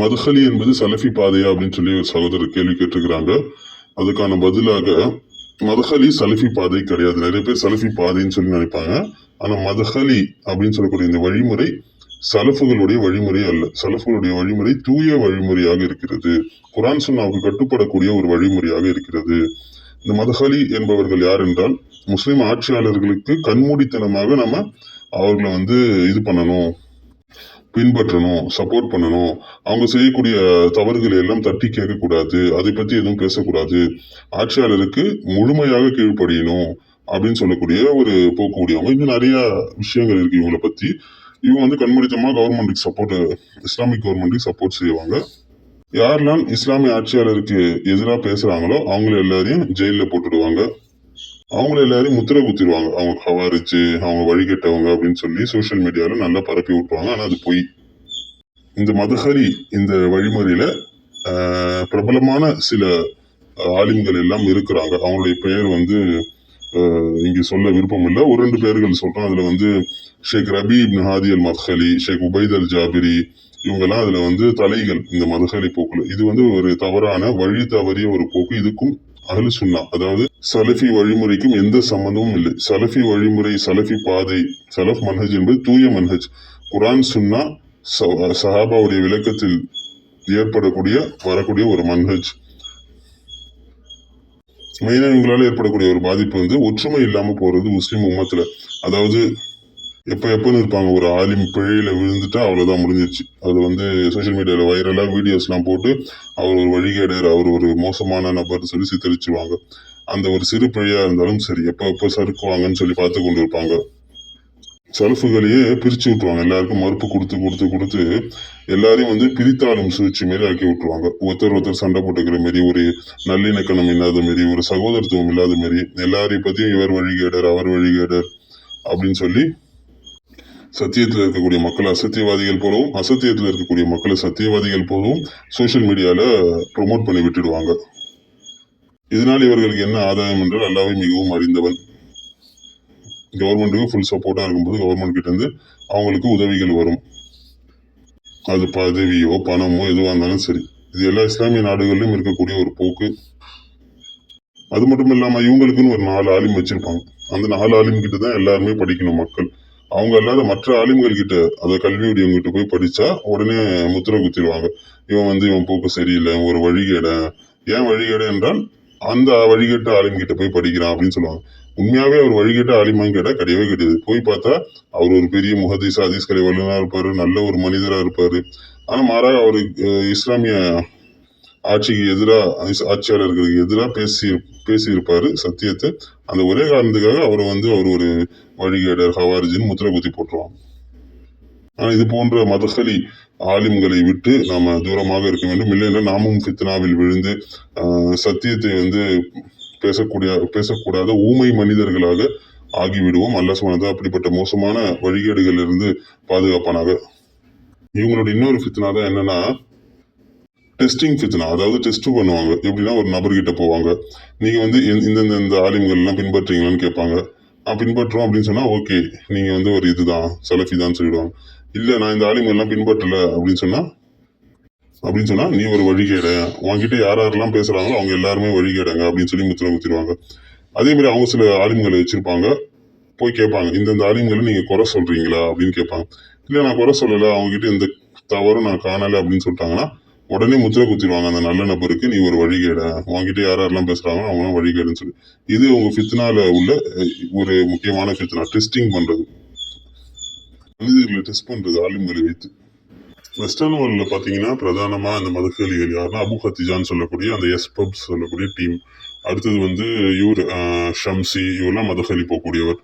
மதுஹலி என்பது சலஃபி பாதையா அப்படின்னு சொல்லி ஒரு சகோதரர் கேள்வி கேட்டிருக்கிறாங்க. அதுக்கான பதிலாக மதுஹலி சலஃபி பாதை கிடையாது. நிறைய பேர் சலஃபி பாதைன்னு சொல்லி நினைப்பாங்க. ஆனால் மதுஹலி அப்படின்னு சொல்லக்கூடிய இந்த வழிமுறை சலஃபுகளுடைய வழிமுறை அல்ல. சலஃபுகளுடைய வழிமுறை தூய வழிமுறையாக இருக்கிறது. குரான் சுன்னாவுக்கு கட்டுப்படக்கூடிய ஒரு வழிமுறையாக இருக்கிறது. இந்த மதுஹலி என்பவர்கள் யார் என்றால் முஸ்லீம் ஆட்சியாளர்களுக்கு கண்மூடித்தனமாக நம்ம அவர்களை வந்து இது பண்ணணும். பின்பற்றணும் சப்போர்ட் பண்ணணும். அவங்க செய்யக்கூடிய தவறுகளை எல்லாம் தட்டி கேட்கக்கூடாது. அதை பற்றி எதுவும் பேசக்கூடாது. ஆட்சியாளருக்கு முழுமையாக கீழ்ப்படியணும் அப்படின்னு சொல்லக்கூடிய ஒரு போக்கு உடையவங்க இன்னும் நிறைய விஷயங்கள் இருக்கு இவங்களை பற்றி இவங்க வந்து கண்மூடித்தமா கவர்மெண்ட்டுக்கு சப்போர்ட் இஸ்லாமிக் கவர்மெண்ட்டுக்கு சப்போர்ட் செய்வாங்க. யாரெல்லாம் இஸ்லாமிய ஆட்சியாளருக்கு எதிராக பேசுகிறாங்களோ அவங்கள எல்லாரையும் ஜெயிலில் போட்டுடுவாங்க. அவங்கள எல்லாரையும் முத்திரை குத்திடுவாங்க. அவங்க ஹவாரிச்சு அவங்க வழிகட்டவங்க அப்படின்னு சொல்லி சோஷியல் மீடியாவில் நல்லா பரப்பி விட்டுருவாங்க. ஆனால் அது பொய். இந்த மதுஹரி இந்த வழிமுறையில் பிரபலமான சில ஆலிம்கள் எல்லாம் இருக்கிறாங்க. அவங்களுடைய பெயர் வந்து இங்கே சொல்ல விருப்பம் இல்லை. ஒரு ரெண்டு பேர்கள் சொல்கிறோம் அதில் வந்து ஷேக் ரபி இப்னு ஹாதி அல் மத்ஹலி ஷேக் உபைத் அல் ஜாபிரி இவங்கெல்லாம் அதில் வந்து தலைகள். இந்த மதுஹலி போக்கில். இது வந்து ஒரு தவறான வழி தவறிய ஒரு போக்கு. இதுக்கும் அஹ்லு சுன்னா. அதாவது சலஃபி வழிமுறைக்கும் எந்த சம்பந்தமும் இல்லை. சலஃபி வழிமுறை சலஃபி பாதை சலஃப் மன்ஹஜ் என்பது தூய மன்ஹஜ். குரான் சுன்னா சஹாபாவுடைய விளக்கத்தில் ஏற்படக்கூடிய வரக்கூடிய ஒரு மன்ஹஜ். மெயினாக இவங்களால ஏற்படக்கூடிய ஒரு பாதிப்பு வந்து ஒற்றுமை இல்லாமல் போறது முஸ்லீம் உம்மத்தில். அதாவது எப்போ எப்போன்னு இருப்பாங்க ஒரு ஆலிம் பிழையில் விழுந்துட்டா அவ்வளோதான் முடிஞ்சிச்சு அது வந்து சோஷியல் மீடியாவில் வைரலாக வீடியோஸ்லாம் போட்டு அவர் ஒரு வழிகேடர் அவர் ஒரு மோசமான நபர்னு சொல்லி சித்தரிச்சுவாங்க அந்த ஒரு சிறு பிழையாக இருந்தாலும் சரி எப்போ எப்போ சறுக்குவாங்கன்னு சொல்லி பார்த்து கொண்டு இருப்பாங்க சலஃபுகளையே பிரித்து விட்ருவாங்க எல்லாருக்கும் மறுப்பு கொடுத்து கொடுத்து கொடுத்து எல்லாரையும் வந்து பிரித்தாளும் சூழ்ச்சி மாரி ஆக்கி விட்ருவாங்க ஒருத்தர் ஒருத்தர் சண்டை போட்டுக்கிற மாரி ஒரு நல்லிணக்கணம் இல்லாத மாரி ஒரு சகோதரத்துவம் இல்லாத மாரி எல்லாரையும் பற்றியும் இவர் வழிகேடர் அவர் வழிகேடர் அப்படின்னு சொல்லி சத்தியத்தில் இருக்கக்கூடிய மக்களை அசத்தியவாதிகள் போலவும் அசத்தியத்தில் இருக்கக்கூடிய மக்களை சத்தியவாதிகள் போலவும் சோஷியல் மீடியாவில் ப்ரொமோட் பண்ணி விட்டுடுவாங்க. இதனால் இவர்களுக்கு என்ன ஆதாயம் என்றால் அல்லாவே மிகவும் அறிந்தவன். கவர்மெண்ட்டுக்கு ஃபுல் சப்போர்ட்டாக இருக்கும்போது கவர்மெண்ட் கிட்டேருந்து அவங்களுக்கு உதவிகள் வரும். அது பதவியோ பணமோ எதுவாக இருந்தாலும் சரி. இது எல்லா இஸ்லாமிய நாடுகளிலும் இருக்கக்கூடிய ஒரு போக்கு. அது மட்டும் இல்லாமல் இவங்களுக்குன்னு ஒரு நாலு ஆலிம் வச்சுருப்பாங்க. அந்த நாலு ஆலிம் கிட்ட தான் எல்லாருமே படிக்கணும் மக்கள். அவங்க இல்லாத மற்ற ஆலிம்கள் கிட்ட அதை கல்வியுடையவங்க கிட்ட போய் படித்தா உடனே முத்திரை குத்திடுவாங்க. இவன் வந்து இவன் போக்கு சரியில்லை ஒரு வழிகேட. ஏன் வழிகேட என்றால் அந்த வழிகேட்ட ஆளுங்கிட்ட போய் படிக்கிறான் அப்படின்னு சொல்லுவாங்க. உண்மையாவே அவர் வழிகேட்ட ஆலிமான்னு கேட்டால் கிடையவே கிடையாது. போய் பார்த்தா அவர் ஒரு பெரிய முஹதீஸ் ஹதீஸ் கலை இருப்பார் நல்ல ஒரு மனிதராக இருப்பார். ஆனால் மாறாக அவர் இஸ்லாமிய ஆட்சிக்கு எதிராக ஆட்சியாளர்களுக்கு எதிராக பேசி பேசியிருப்பார் சத்தியத்தை. அந்த ஒரே காரணத்துக்காக அவரை வந்து அவர் ஒரு வழிகேடர் ஹவாரிஜின்னு முத்திரை குத்தி போட்டுருவாங்க. ஆனால் இது போன்ற மதகலி ஆலிம்களை விட்டு நாம் தூரமாக இருக்க வேண்டும். இல்லைன்னா நாமும் ஃபித்னாவில் விழுந்து சத்தியத்தை வந்து பேசக்கூடிய பேசக்கூடாத ஊமை மனிதர்களாக ஆகிவிடுவோம். அல்ல சொன்னது அப்படிப்பட்ட மோசமான வழிகேடுகளில் இருந்து பாதுகாப்பானாக. இவங்களோட இன்னொரு ஃபித்னா தான் என்னன்னா டெஸ்டிங் ஃபித்னா அதாவது டெஸ்ட் பண்ணுவாங்க. எப்படின்னா ஒரு நபர்கிட்ட போவாங்க. நீங்கள் வந்து இந்த- இந்த ஆலிம்கள்லாம் பின்பற்றுறீங்களான்னு கேட்பாங்க. நான் பின்பற்றுறோம் அப்படின்னு சொன்னால் ஓகே நீங்கள் வந்து ஒரு இதுதான் செலஃபி தான் சொல்லிடுவாங்க. இல்லை நான் இந்த ஆலிம்கள்லாம் பின்பற்றலை அப்படின்னு சொன்னால் அப்படின்னு சொன்னால் நீ ஒரு வழிகேட உங்ககிட்ட யார் யாரெல்லாம் பேசுகிறாங்களோ அவங்க எல்லாருமே வழிகேடுங்க அப்படின்னு சொல்லி முத்திர குத்திடுவாங்க. அதே மாதிரி அவங்க சில ஆலிம்களை வச்சுருப்பாங்க. போய் கேட்பாங்க இந்தந்த ஆலிம்களை நீங்கள் குறை சொல்கிறீங்களா அப்படின்னு கேட்பாங்க. இல்லை நான் குறை சொல்லலை. அவங்க இந்த எந்த தவறும் நான் காணலை அப்படின்னு சொல்லிட்டாங்கன்னா உடனே முத்திர குத்திடுவாங்க. அந்த நல்ல நபருக்கு நீ ஒரு வழிகேட உங்ககிட்ட யார் யாரெல்லாம் பேசுறாங்களோ அவங்க வழிகேடுன்னு சொல்லி. இது உங்க ஃபித்னால உள்ள ஒரு முக்கியமான ஃபித்னா டெஸ்டிங் பண்றது. மனிதர்களை டெஸ்ட் பண்றது ஆலிம்களை வைத்து. வெஸ்டர்ன் வேர்ல்டில் பார்த்தீங்கன்னா பிரதானமாக இந்த மதுக்கேலிகள் யாருன்னா அபு ஹத்திஜான்னு சொல்லக்கூடிய அந்த எஸ் பப்ஸ் சொல்லக்கூடிய டீம் அடுத்தது வந்து இவர் ஷம்சி இவரெல்லாம் மதுகலி போகக்கூடியவர்.